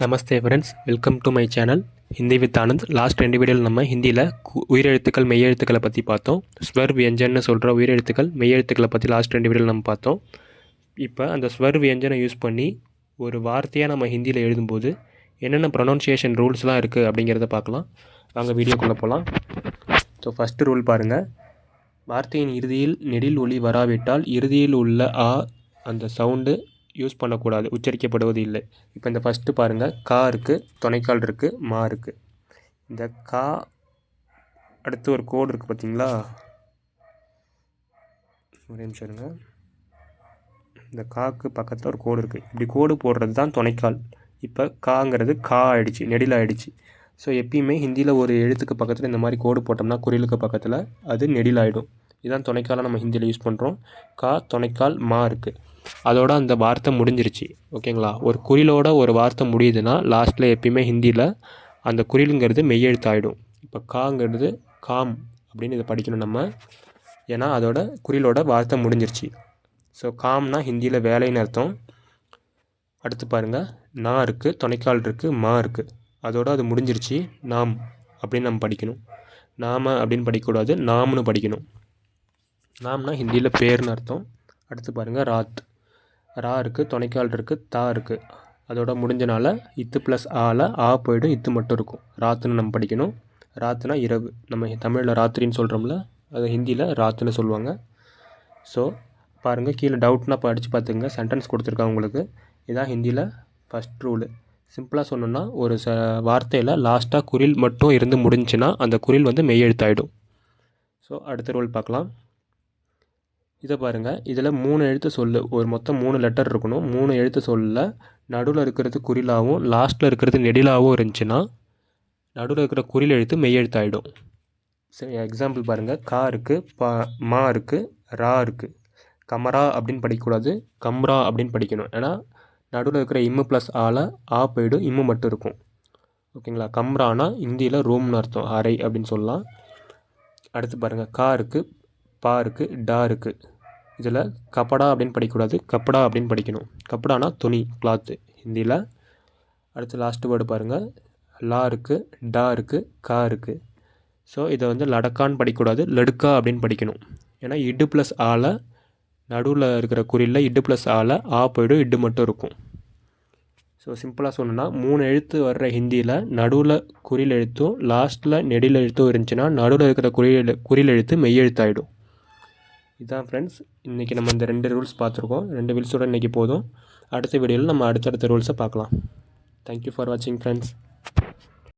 Namaste friends welcome to my channel Hindi with Anand. Last ரெண்டு வீடியோவில் நம்ம ஹிந்தியில் உயிரெழுத்துக்கள் மெய்யெழுத்துக்களை பற்றி பார்த்தோம். ஸ்வர் வியஞ்சன்னு சொல்கிற உயிரெழுத்துக்கள் மெய்யெழுத்துக்களை பற்றி லாஸ்ட் ரெண்டு வீடியோவில் நம்ம பார்த்தோம். இப்போ அந்த ஸ்வர் வியஞ்சனை யூஸ் பண்ணி ஒரு வார்த்தையாக நம்ம ஹிந்தியில் எழுதும்போது என்னென்ன ப்ரொனவுன்சியேஷன் ரூல்ஸ்லாம் இருக்குது அப்படிங்கிறத பார்க்கலாம். வாங்க வீடியோக்குள்ளே போகலாம் ஸோ ஃபஸ்ட்டு ரூல் பாருங்கள் வார்த்தையின் இறுதியில் நெடில் ஒளி வராவிட்டால் இறுதியில் உள்ள ஆ அந்த சவுண்டு யூஸ் பண்ணக்கூடாது. உச்சரிக்கப்படுவது இல்லை இப்போ இந்த ஃபஸ்ட்டு பாருங்கள் கா இருக்குது துணைக்கால் இருக்குது மா இருக்குது இந்த கா அடுத்து ஒரு கோடு இருக்குது பார்த்தீங்களா ஒரே நிமிஷம் இருங்க. இந்த காக்கு பக்கத்தில் ஒரு கோடு இருக்குது இப்படி கோடு போடுறது தான் துணைக்கால். இப்போ காங்கிறது கா ஆயிடுச்சு. நெடில் ஆயிடுச்சு. ஸோ எப்பயுமே ஹிந்தியில் ஒரு எழுத்துக்கு பக்கத்தில் இந்த மாதிரி கோடு போட்டோம்னா குறிலுக்கு பக்கத்தில் அது நெடில் ஆகிடும் இதுதான் துணைக்கால நம்ம ஹிந்தியில் யூஸ் பண்ணுறோம் கா துணைக்கால் மா இருக்குது அதோட அந்த வார்த்தை முடிஞ்சிருச்சு. ஓகேங்களா? ஒரு குறிலோட ஒரு வார்த்தை முடியுதுன்னா லாஸ்ட்டில் எப்பயுமே ஹிந்தியில் அந்த குறிலுங்கிறது மெய்யெழுத்தாயிடும். இப்போ காங்கிறது காம் அப்படின்னு இதை படிக்கணும் நம்ம. ஏன்னா அதோட குறிலோட வார்த்தை முடிஞ்சிருச்சு. ஸோ காம்னா ஹிந்தியில் வேலைன்னு அர்த்தம். அடுத்து பாருங்கள் நா இருக்குது துணைக்கால் இருக்குது மா இருக்குது அதோட அது முடிஞ்சிருச்சு. நாம் அப்படின்னு நம்ம படிக்கணும். நாம அப்படின்னு படிக்கக்கூடாது. நாம்னு படிக்கணும். நாம்னா ஹிந்தியில் பேர்னு அர்த்தம். அடுத்து பாருங்கள் ராத். ரா இருக்குது துணைக்கால் இருக்குது தா இருக்குது அதோட முடிஞ்சனால இத்து ப்ளஸ் ஆல ஆ போயிடும் இத்து மட்டும் இருக்கும். ராத்துன்னு நம்ம படிக்கணும். ராத்துனா இரவு. நம்ம தமிழில் ராத்திரின்னு சொல்கிறோம்ல அது ஹிந்தியில் ராத்துன்னு சொல்லுவாங்க. ஸோ பாருங்கள் கீழே டவுட்னா படித்து பார்த்துங்க சென்டென்ஸ் கொடுத்துருக்காங்க உங்களுக்கு. இதான் ஹிந்தியில் ஃபஸ்ட் ரூலு சிம்பிளாக சொன்னோன்னா ஒரு ச வார்த்தையில் லாஸ்ட்டாக குரில் மட்டும் இருந்து முடிஞ்சுன்னா அந்த குரில் வந்து மெய்யெழுத்தாயிடும் ஸோ அடுத்த ரூல் பார்க்கலாம். இதை பாருங்கள் இதில் மூணு எழுத்து சொல்லு. ஒரு மொத்தம் மூணு லெட்டர் இருக்கணும். மூணு எழுத்து சொல்லில் நடுவில் இருக்கிறது குறிலாகவும் லாஸ்ட்டில் இருக்கிறது நெடிலாகவும் இருந்துச்சுன்னா நடுவில் இருக்கிற குறில் எழுத்து மெய்யெழுத்தாயிடும். சரி எக்ஸாம்பிள் பாருங்கள் கா இருக்குது பா மா இருக்குது ரா இருக்குது கமரா அப்படின்னு படிக்கக்கூடாது. கம்ரா அப்படின்னு படிக்கணும். ஏன்னா நடுவில் இருக்கிற இம்மு ப்ளஸ் ஆல ஆ போயிடும். இம்மு மட்டும் இருக்கும். ஓகேங்களா? கம்ரானா இந்தியில் ரூம்னு அர்த்தம். அறை அப்படின்னு சொல்லலாம். அடுத்து பாருங்கள் கா இருக்குது பா இருக்குது டா இருக்குது இதில் கப்படா அப்படின்னு படிக்கக்கூடாது கப்படா அப்படின்னு படிக்கணும். கப்படானா துணி கிளாத்து ஹிந்தியில் அடுத்து லாஸ்ட்டு வேர்டு பாருங்கள் லா இருக்குது டா இருக்குது கா இருக்குது ஸோ இதை வந்து லடக்கான்னு படிக்கக்கூடாது லடுக்கா அப்படின்னு படிக்கணும். ஏன்னா இடு ப்ளஸ் ஆல நடுவில் இருக்கிற குறியில் இடு ப்ளஸ் ஆல ஆ போயிடும் இட்டு மட்டும் இருக்கும். ஸோ சிம்பிளாக சொன்னால் மூணு எழுத்து வர்ற ஹிந்தியில் நடுவில் குறியில் எழுத்தும் லாஸ்ட்டில் நெடியில் எழுத்தும் இருந்துச்சுன்னா நடுவில் இருக்கிற குறியில் குறியில் எழுத்து மெய்யெழுத்தாயிடும். இதுதான் ஃப்ரெண்ட்ஸ் இன்றைக்கி நம்ம இந்த ரெண்டு ரூல்ஸ் பார்த்துருக்கோம். ரெண்டு ரூல்ஸோட இன்றைக்கி போதும். அடுத்த வீடியோவில் நம்ம அடுத்தடுத்த ரூல்ஸை பார்க்கலாம். தேங்க்யூ ஃபார் வாட்சிங் ஃப்ரெண்ட்ஸ்